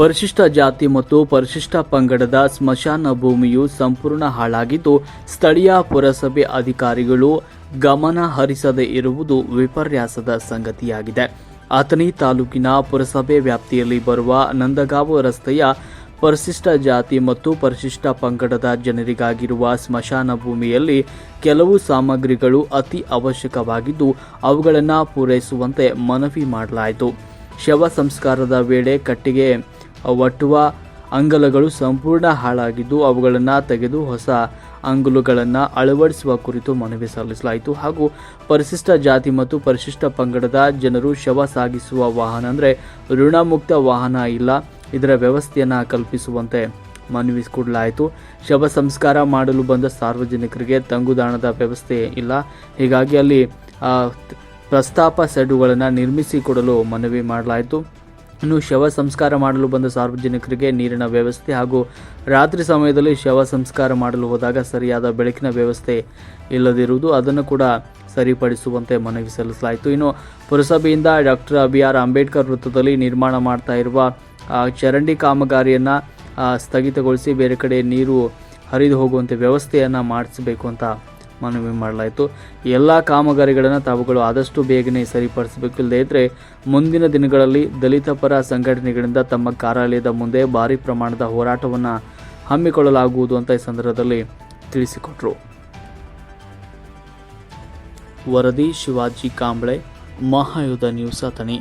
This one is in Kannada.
ಪರಿಶಿಷ್ಟ ಜಾತಿ ಮತ್ತು ಪರಿಶಿಷ್ಟ ಪಂಗಡದ ಸ್ಮಶಾನ ಭೂಮಿಯು ಸಂಪೂರ್ಣ ಹಾಳಾಗಿದ್ದು, ಸ್ಥಳೀಯ ಪುರಸಭೆ ಅಧಿಕಾರಿಗಳು ಗಮನ ಹರಿಸದೇ ಇರುವುದು ವಿಪರ್ಯಾಸದ ಸಂಗತಿಯಾಗಿದೆ. ಅಥಣಿ ತಾಲೂಕಿನ ಪುರಸಭೆ ವ್ಯಾಪ್ತಿಯಲ್ಲಿ ಬರುವ ನಂದಗಾವು ರಸ್ತೆಯ ಪರಿಶಿಷ್ಟ ಜಾತಿ ಮತ್ತು ಪರಿಶಿಷ್ಟ ಪಂಗಡದ ಜನರಿಗಾಗಿರುವ ಸ್ಮಶಾನ ಭೂಮಿಯಲ್ಲಿ ಕೆಲವು ಸಾಮಗ್ರಿಗಳು ಅತಿ ಅವಶ್ಯಕವಾಗಿದ್ದು, ಅವುಗಳನ್ನು ಪೂರೈಸುವಂತೆ ಮನವಿ ಮಾಡಲಾಯಿತು. ಶವ ಸಂಸ್ಕಾರದ ವೇಳೆ ಕಟ್ಟಿಗೆ ಒಟ್ಟುವ ಅಂಗಲಗಳು ಸಂಪೂರ್ಣ ಹಾಳಾಗಿದ್ದು ಅವುಗಳನ್ನು ತೆಗೆದು ಹೊಸ ಅಂಗಲುಗಳನ್ನು ಅಳವಡಿಸುವ ಕುರಿತು ಮನವಿ ಸಲ್ಲಿಸಲಾಯಿತು. ಹಾಗೂ ಪರಿಶಿಷ್ಟ ಜಾತಿ ಮತ್ತು ಪರಿಶಿಷ್ಟ ಪಂಗಡದ ಜನರು ಶವ ಸಾಗಿಸುವ ವಾಹನ ಅಂದರೆ ಋಣಮುಕ್ತ ವಾಹನ ಇಲ್ಲ, ಇದರ ವ್ಯವಸ್ಥೆಯನ್ನು ಕಲ್ಪಿಸುವಂತೆ ಮನವಿ ಕೊಡಲಾಯಿತು. ಶವ ಸಂಸ್ಕಾರ ಮಾಡಲು ಬಂದ ಸಾರ್ವಜನಿಕರಿಗೆ ತಂಗುದಾಣದ ವ್ಯವಸ್ಥೆ ಇಲ್ಲ. ಹೀಗಾಗಿ ಅಲ್ಲಿ ಪ್ರಸ್ತಾಪ ಸೆಡ್ಡುಗಳನ್ನು ನಿರ್ಮಿಸಿಕೊಡಲು ಮನವಿ ಮಾಡಲಾಯಿತು. ಇನ್ನು ಶವ ಸಂಸ್ಕಾರ ಮಾಡಲು ಬಂದ ಸಾರ್ವಜನಿಕರಿಗೆ ನೀರಿನ ವ್ಯವಸ್ಥೆ ಹಾಗೂ ರಾತ್ರಿ ಸಮಯದಲ್ಲಿ ಶವ ಸಂಸ್ಕಾರ ಮಾಡಲು ಹೋದಾಗ ಸರಿಯಾದ ಬೆಳಕಿನ ವ್ಯವಸ್ಥೆ ಇಲ್ಲದಿರುವುದು ಅದನ್ನು ಕೂಡ ಸರಿಪಡಿಸುವಂತೆ ಮನವಿ ಸಲ್ಲಿಸಲಾಯಿತು. ಇನ್ನು ಪುರಸಭೆಯಿಂದ ಡಾಕ್ಟರ್ ಬಿ ಆರ್ ಅಂಬೇಡ್ಕರ್ ವೃತ್ತದಲ್ಲಿ ನಿರ್ಮಾಣ ಮಾಡ್ತಾ ಇರುವ ಚರಂಡಿ ಕಾಮಗಾರಿಯನ್ನು ಸ್ಥಗಿತಗೊಳಿಸಿ ಬೇರೆ ಕಡೆ ನೀರು ಹರಿದು ಹೋಗುವಂತೆ ವ್ಯವಸ್ಥೆಯನ್ನು ಮಾಡಿಸಬೇಕು ಅಂತ ಮನವಿ ಮಾಡಲಾಯಿತು. ಎಲ್ಲ ಕಾಮಗಾರಿಗಳನ್ನು ತಾವುಗಳು ಆದಷ್ಟು ಬೇಗನೆ ಸರಿಪಡಿಸಬೇಕು ಇಲ್ಲದೇ ಇದ್ದರೆ ಮುಂದಿನ ದಿನಗಳಲ್ಲಿ ದಲಿತ ಪರ ಸಂಘಟನೆಗಳಿಂದ ತಮ್ಮ ಕಾರ್ಯಾಲಯದ ಮುಂದೆ ಭಾರಿ ಪ್ರಮಾಣದ ಹೋರಾಟವನ್ನು ಹಮ್ಮಿಕೊಳ್ಳಲಾಗುವುದು ಅಂತ ಈ ಸಂದರ್ಭದಲ್ಲಿ ತಿಳಿಸಿಕೊಟ್ರು. ವರದಿ ಶಿವಾಜಿ ಕಾಂಬ್ಳೆ, ಮಹಾಯುಧ ನ್ಯೂಸ್ ಅಥಣಿ